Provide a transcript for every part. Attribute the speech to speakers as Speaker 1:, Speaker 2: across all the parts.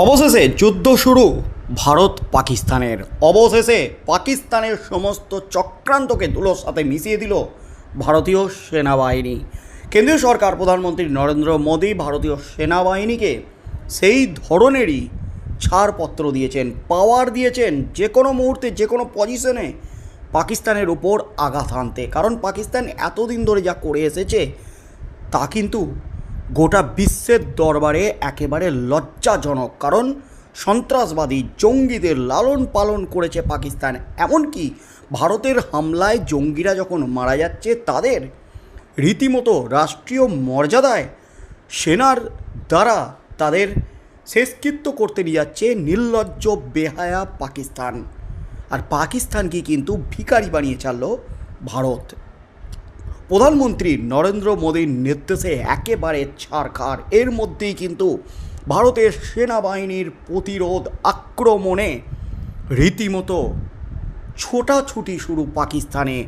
Speaker 1: অবশেষে যুদ্ধ শুরু। ভারত পাকিস্তানের। অবশেষে পাকিস্তানের সমস্ত চক্রান্তকে ধুলোর সাথে মিশিয়ে দিল ভারতীয় সেনাবাহিনী। কেন্দ্রীয় সরকার, প্রধানমন্ত্রী নরেন্দ্র মোদী ভারতীয় সেনাবাহিনীকে সেই ধরনেরই ছাড়পত্র দিয়েছেন পাওয়ার দিয়েছেন, যে কোনো মুহূর্তে, যে কোনো পজিশনে পাকিস্তানের উপর আঘাত আনতে কারণ পাকিস্তান এতদিন ধরে যা করে এসেছে, তা কিন্তু গোটা বিশ্বের দরবারে একেবারে লজ্জাজনক, কারণ সন্ত্রাসবাদী জঙ্গিদের লালন পালন করেছে পাকিস্তান। এমনকি ভারতের হামলায় জঙ্গিরা যখন মারা যাচ্ছে, তাদের রীতিমতো রাষ্ট্রীয় মর্যাদায় সেনার দ্বারা তাদের শেষকৃত্য করতে নিয়ে যাচ্ছে নির্লজ্জ, বেহায়া পাকিস্তান। আর পাকিস্তানকে কিন্তু ভিখারি বানিয়ে ছাড়ল ভারত। প্রধানমন্ত্রী নরেন্দ্র মোদীর নির্দেশে একেবারে ছাড়খাড় এর মধ্যেই কিন্তু ভারতের সেনাবাহিনীর প্রতিরোধ আক্রমণে রীতিমতো ছোটাছুটি শুরু পাকিস্তানে।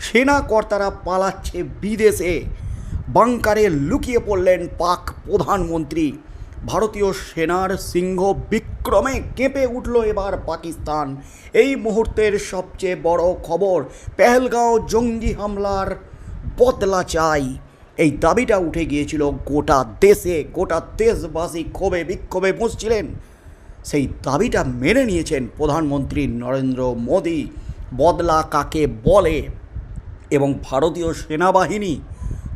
Speaker 1: সেনা কর্তারা পালাচ্ছে বিদেশে। বাংকারে লুকিয়ে পড়লেন পাক প্রধানমন্ত্রী। ভারতীয় সেনার সিংহ বিক্রমে কেঁপে উঠল এবার পাকিস্তান। এই মুহূর্তের সবচেয়ে বড় খবর, পেহেলগাঁও জঙ্গি হামলার বদলা চাই এই দাবিটা উঠে গিয়েছিল গোটা দেশে, গোটা দেশবাসী ক্ষোভে, বিক্ষোভে বসছিলেন। সেই দাবিটা মেনে নিয়েছেন প্রধানমন্ত্রী নরেন্দ্র মোদী। বদলা কাকে বলে? এবং ভারতীয় সেনাবাহিনী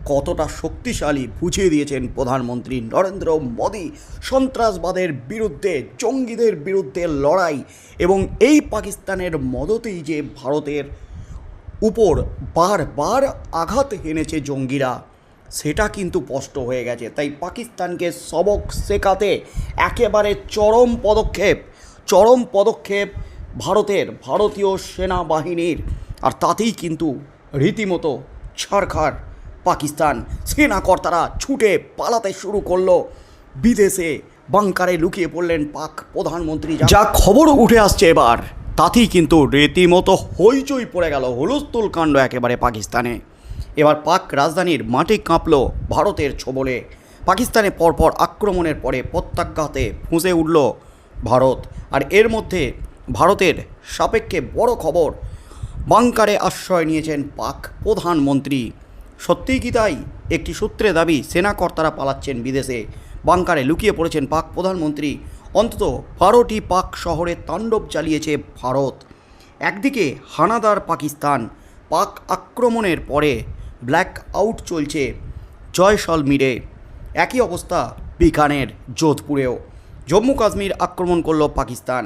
Speaker 1: কতটা শক্তিশালী বুঝিয়ে দিয়েছেন প্রধানমন্ত্রী নরেন্দ্র মোদী সন্ত্রাসবাদের বিরুদ্ধে, জঙ্গিদের বিরুদ্ধে লড়াই এবং এই পাকিস্তানের মদতেই যে ভারতের উপর বারবার আঘাত হেনেছে জঙ্গিরা। সেটা কিন্তু স্পষ্ট হয়ে গেছে। তাই পাকিস্তানকে সবক শেখাতে একেবারে চরম পদক্ষেপ চরম পদক্ষেপ ভারতের ভারতীয় সেনাবাহিনীর। আর তাতেই কিন্তু রীতিমতো ছাড়খাড় পাকিস্তান। সেনাকর্তারা ছুটে পালাতে শুরু করল। বিদেশে বাংকারে লুকিয়ে পড়লেন পাক প্রধানমন্ত্রী। যা খবর উঠে আসছে এবার। তাতেই কিন্তু রীতিমতো হইচই পড়ে গেল হুলস্থুল কাণ্ড একেবারে পাকিস্তানে। এবার পাক রাজধানীর মাটি কাঁপল ভারতের ছোবলে। পাকিস্তানে পরপর আক্রমণের পরে প্রত্যাঘাতে ফুঁসে উঠল ভারত। আর এর মধ্যে ভারতের সাপেক্ষে বড় খবর, বাংকারে আশ্রয় নিয়েছেন পাক প্রধানমন্ত্রী। সত্যিই কি তাই? একটি সূত্রে দাবি, সেনাকর্তারা পালাচ্ছেন বিদেশে। বাংকারে লুকিয়ে পড়েছেন পাক প্রধানমন্ত্রী অন্তত বারোটি পাক শহরে তাণ্ডব চালিয়েছে ভারত। একদিকে হানাদার পাকিস্তান, পাক আক্রমণের পরে ব্ল্যাক আউট চলছে জয়সলমীরে একই অবস্থা বিকানের, যোধপুরেও। জম্মু কাশ্মীর আক্রমণ করল পাকিস্তান,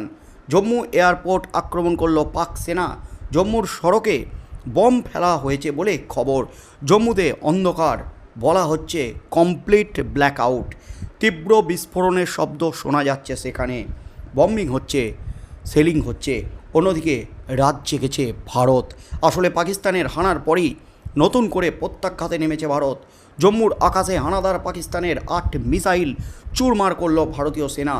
Speaker 1: জম্মু এয়ারপোর্ট আক্রমণ করল পাক সেনা, জম্মুর সড়কে বম ফেলা হয়েছে বলে খবর। জম্মুতে অন্ধকার, বলা হচ্ছে কমপ্লিট ব্ল্যাক আউট। তীব্র বিস্ফোরণের শব্দ শোনা যাচ্ছে সেখানে। বম্বিং হচ্ছে, সেলিং হচ্ছে, অন্যদিকে রাত জেগেছে ভারত। আসলে পাকিস্তানের হানার পরই নতুন করে প্রত্যাঘাতে নেমেছে ভারত। জম্মুর আকাশে হানাদার পাকিস্তানের আট মিসাইল চুরমার করল ভারতীয় সেনা।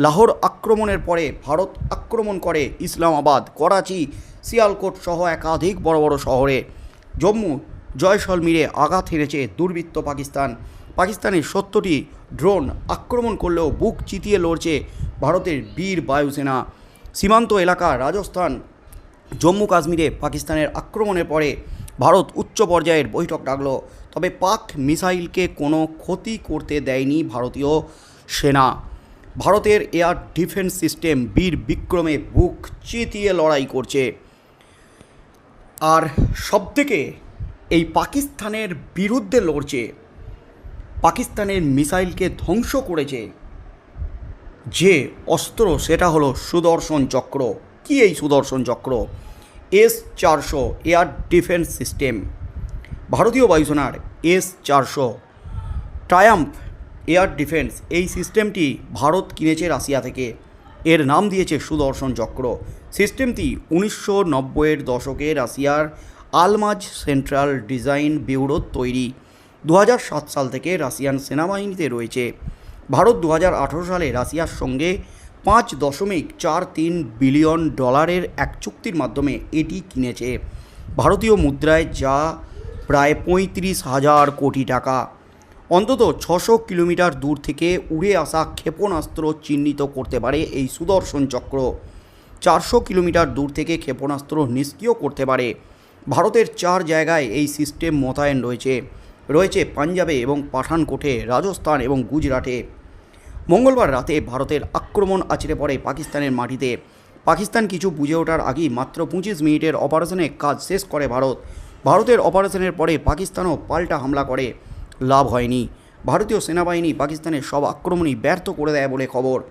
Speaker 1: লাহোর আক্রমণের পরে ভারত আক্রমণ করে ইসলামাবাদ, করাচি সিয়ালকোট সহ একাধিক বড় বড় শহরে। জম্মু জয়সলমীরে আঘাত হেরেছে দুর্বৃত্ত পাকিস্তান। পাকিস্তানের সত্তরটি ড্রোন আক্রমণ করলেও বুক চিতিয়ে লড়ছে ভারতের বীর বায়ুসেনা। সীমান্ত এলাকা রাজস্থান, জম্মু কাশ্মীরে পাকিস্তানের আক্রমণের পরে ভারত উচ্চ পর্যায়ের বৈঠক ডাকল। তবে পাক মিসাইলকে কোনো ক্ষতি করতে দেয়নি ভারতীয় সেনা। ভারতের এয়ার ডিফেন্স সিস্টেম বীর বিক্রমে বুক চিতিয়ে লড়াই করছে। আর সবথেকে এই পাকিস্তানের বিরুদ্ধে লড়ছে পাকিস্তানের মিসাইলকে ধ্বংস করেছে। যে অস্ত্র, সেটা হলো সুদর্শন চক্র। কি এই সুদর্শন চক্র? এস চারশো, এয়ার ডিফেন্স সিস্টেম। ভারতীয় বায়ুসেনার এস চারশো। ট্রায়াম্প এয়ার ডিফেন্স, এই সিস্টেমটি ভারত কিনেছে রাশিয়া থেকে। এর নাম দিয়েছে সুদর্শন চক্র। সিস্টেমটি উনিশশো নব্বইয়ের দশকে রাশিয়ার আলমাজ সেন্ট্রাল ডিজাইন ব্যুরোর তৈরি। দু সাল থেকে রাশিয়ান সেনাবাহিনীতে রয়েছে। ভারত দু হাজার আঠেরো সালে রাশিয়ার সঙ্গে পাঁচ দশমিক চার তিন বিলিয়ন ডলারের এক চুক্তির মাধ্যমে এটি কিনেছে। ভারতীয় মুদ্রায় যা প্রায় পঁয়ত্রিশ হাজার কোটি টাকা। অন্তত ছশো কিলোমিটার দূর থেকে উড়ে আসা ক্ষেপণাস্ত্র চিহ্নিত করতে পারে এই সুদর্শন চক্র। চারশো কিলোমিটার দূর থেকে ক্ষেপণাস্ত্র নিষ্ক্রিয় করতে পারে। ভারতের চার জায়গায় এই সিস্টেম মোতায়েন রয়েছে। রয়েছে পাঞ্জাবে এবং পাঠানকোটে, রাজস্থান এবং গুজরাটে। মঙ্গলবার রাতে ভারতের আক্রমণ আছড়ে পড়ে পাকিস্তানের মাটিতে। পাকিস্তান কিছু বুঝে ওঠার আগেই মাত্র পঁচিশ মিনিটের অপারেশনে কাজ শেষ করে ভারত। ভারতের অপারেশনের পরে পাকিস্তানও পাল্টা হামলা করে। লাভ হয়নি। ভারতীয় সেনাবাহিনী পাকিস্তানের সব আক্রমণই ব্যর্থ করে দেয় বলে খবর।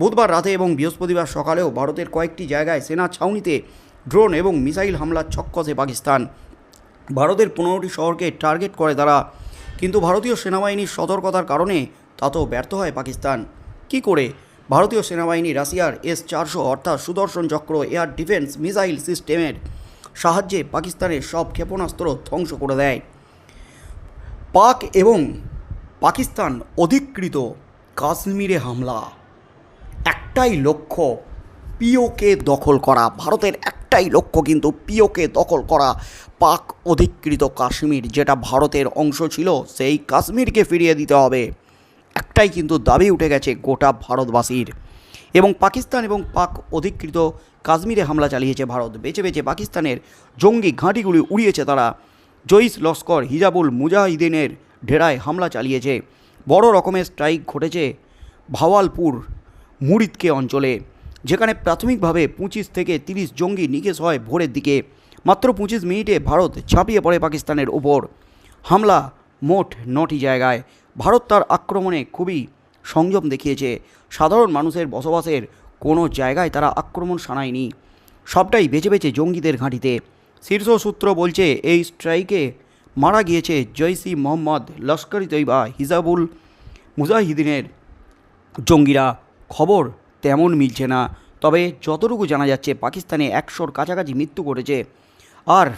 Speaker 1: বুধবার রাতে এবং বৃহস্পতিবার সকালেও ভারতের কয়েকটি জায়গায় সেনা ছাউনিতে ড্রোন এবং মিসাইল হামলার ছক্কসে পাকিস্তান। ভারতের পনেরোটি শহরকে টার্গেট করে তারা। কিন্তু ভারতীয় সেনাবাহিনীর সতর্কতার কারণে তাতেও ব্যর্থ হয় পাকিস্তান। কি করে? ভারতীয় সেনাবাহিনী রাশিয়ার এস চারশো অর্থাৎ সুদর্শন চক্র এয়ার ডিফেন্স মিসাইল সিস্টেমের সাহায্যে পাকিস্তানের সব ক্ষেপণাস্ত্র ধ্বংস করে দেয়। পাক এবং পাকিস্তান অধিকৃত কাশ্মীরে হামলা। একটাই লক্ষ্য পিওকে দখল করা। ভারতের একটাই লক্ষ্য কিন্তু পিওকে দখল করা। পাক অধিকৃত কাশ্মীর, যেটা ভারতের অংশ ছিল, সেই কাশ্মীরকে ফিরিয়ে দিতে হবে। একটাই কিন্তু দাবি উঠে গেছে গোটা ভারতবাসীর। এবং পাকিস্তান এবং পাক অধিকৃত কাশ্মীরে হামলা চালিয়েছে ভারত। বেছে বেছে পাকিস্তানের জঙ্গি ঘাঁটিগুলি উড়িয়েছে তারা। জৈশ লস্কর, হিজাবুল মুজাহিদিনের ঢেরায় হামলা চালিয়েছে। বড় রকমের স্ট্রাইক ঘটেছে ভাওয়ালপুর মুরিদকে অঞ্চলে। যেখানে প্রাথমিকভাবে পঁচিশ থেকে তিরিশ জঙ্গি নিকেশ হয় ভোরের দিকে। মাত্র পঁচিশ মিনিটে ভারত ঝাঁপিয়ে পড়ে পাকিস্তানের ওপর। হামলা মোট নটি জায়গায়। ভারত তার আক্রমণে খুবই সংযম দেখিয়েছে। সাধারণ মানুষের বসবাসের কোনো জায়গায় তারা আক্রমণ শানায়নি। সবটাই বেছে বেছে জঙ্গিদের ঘাঁটিতে। শীর্ষ সূত্র বলছে, এই স্ট্রাইকে মারা গিয়েছে জৈসি মোহাম্মদ, লস্করি তৈবা হিজাবুল মুজাহিদিনের জঙ্গিরা। খবর তেমন মিলছে না। তবে যতটুকু জানা যাচ্ছে, পাকিস্তানে একশোর কাছাকাছি মৃত্যু ঘটেছে। আর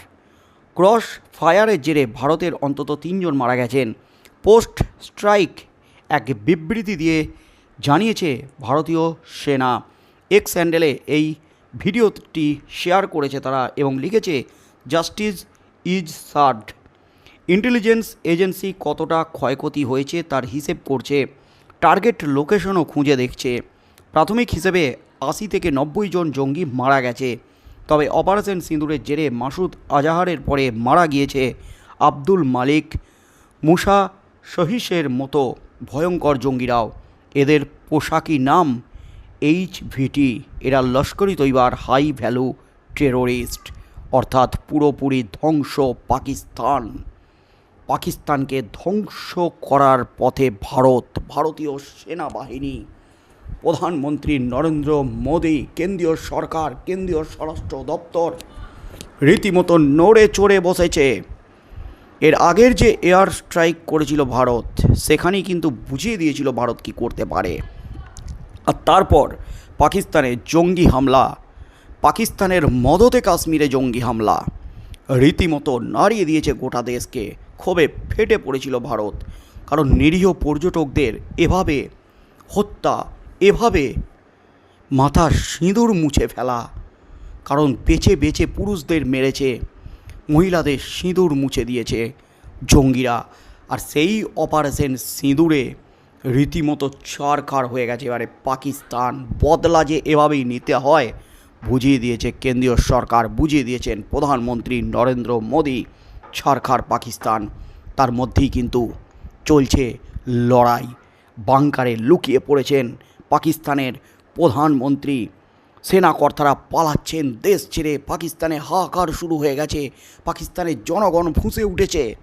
Speaker 1: ক্রস ফায়ারের জেরে ভারতের অন্তত তিনজন মারা গেছেন। পোস্ট স্ট্রাইক এক বিবৃতি দিয়ে জানিয়েছে ভারতীয় সেনা। এক্স হ্যান্ডেলে এই ভিডিওটি শেয়ার করেছে তারা এবং লিখেছে, justice is served intelligence agency কতটা ক্ষয়ক্ষতি হয়েছে তার হিসেব করছে। টার্গেট লোকেশনও খুঁজে দেখছে। প্রাথমিক হিসেবে আশি থেকে নব্বই জন জঙ্গি মারা গেছে। তবে অপারেশন সিঁদুরের জেরে মাসুদ আজাহারের পরে মারা গিয়েছে আব্দুল মালিক। মুসা শহিসের মতো ভয়ঙ্কর জঙ্গিরাও। এদের পোশাকি নাম এইচ ভিটি এরা লস্করি তৈবার হাই ভ্যালু টেরোরিস্ট, অর্থাৎ পুরোপুরি ধ্বংস পাকিস্তান। পাকিস্তানকে ধ্বংস করার পথে ভারত, ভারতীয় সেনাবাহিনী। প্রধানমন্ত্রী নরেন্দ্র মোদী, কেন্দ্রীয় সরকার, কেন্দ্রীয় স্বরাষ্ট্র দপ্তর রীতিমতো নড়ে চড়ে বসেছে। এর আগের যে এয়ার স্ট্রাইক করেছিল ভারত, সেখানেই কিন্তু বুঝিয়ে দিয়েছিল ভারত কি করতে পারে। আর তারপর পাকিস্তানে জঙ্গি হামলা, পাকিস্তানের মদতে কাশ্মীরে জঙ্গি হামলা, রীতিমতো নাড়িয়ে দিয়েছে গোটা দেশকে। ক্ষোভে ফেটে পড়েছিল ভারত, কারণ নিরীহ পর্যটকদের এভাবে হত্যা এভাবে মাথার সিঁদুর মুছে ফেলা, কারণ বেছে বেছে পুরুষদের মেরেছে, মহিলাদের সিঁদুর মুছে দিয়েছে জঙ্গিরা। আর সেই অপারেশন সিঁদুরে রীতিমতো ছাড়খার হয়ে গেছে। এবারে পাকিস্তান বদলা যে এভাবেই নিতে হয়, বুঝিয়ে দিয়েছে কেন্দ্রীয় সরকার, বুঝিয়ে দিয়েছেন প্রধানমন্ত্রী নরেন্দ্র মোদী ছাড়খার পাকিস্তান। তার মধ্যেই কিন্তু চলছে লড়াই, বাংকারে লুকিয়ে পড়েছেন পাকিস্তানের প্রধানমন্ত্রী সেনাকর্তারা পালাচ্ছেন, দেশ ছেড়ে। পাকিস্তানে হাহাকার শুরু হয়ে গেছে। পাকিস্তানের জনগণ ফুঁসে উঠেছে।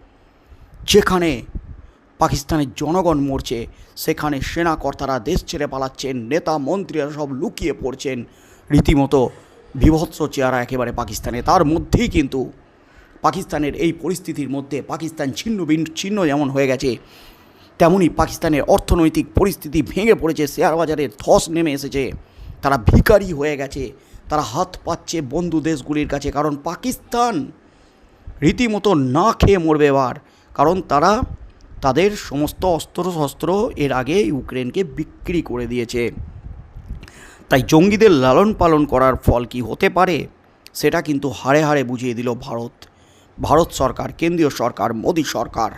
Speaker 1: যেখানে পাকিস্তানের জনগণ মরছে, সেখানে সেনাকর্তারা দেশ ছেড়ে পালাচ্ছেন, নেতা মন্ত্রীরা সব লুকিয়ে পড়ছেন। রীতিমতো বিভৎস চেহারা একেবারে পাকিস্তানে। তার মধ্যেই কিন্তু পাকিস্তানের এই পরিস্থিতির মধ্যে পাকিস্তান ছিন্ন ছিন্ন যেমন হয়ে গেছে। তেমনই পাকিস্তানের অর্থনৈতিক পরিস্থিতি ভেঙে পড়েছে, শেয়ার বাজারে ধস নেমে এসেছে। তারা ভিখারি হয়ে গেছে, তারা হাত পাচ্ছে বন্ধু দেশগুলির কাছে, কারণ পাকিস্তান রীতিমতো না খেয়ে মরবে এবার, কারণ তারা তাদের সমস্ত অস্ত্র শস্ত্র এর আগে ইউক্রেনকে বিক্রি করে দিয়েছে। তাই জঙ্গিদের লালন পালন করার ফল কি হতে পারে, সেটা কিন্তু হাড়ে হাড়ে বুঝিয়ে দিল ভারত। ভারত সরকার, কেন্দ্রীয় সরকার, মোদী সরকার।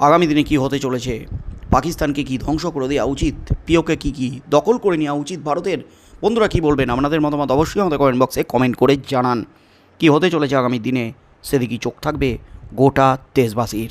Speaker 1: আগামী দিনে কি হতে চলেছে? পাকিস্তানকে কি ধ্বংস করে দেওয়া উচিত? পিওকে কি কি দখল করে নেওয়া উচিত ভারতের? বন্ধুরা কি বলবেন? আপনাদের মতামত অবশ্যই আমাদের কমেন্ট বক্সে কমেন্ট করে জানান। কি হতে চলেছে আগামী দিনে? সেদিকেই চোখ থাকবে গোটা দেশবাসীর।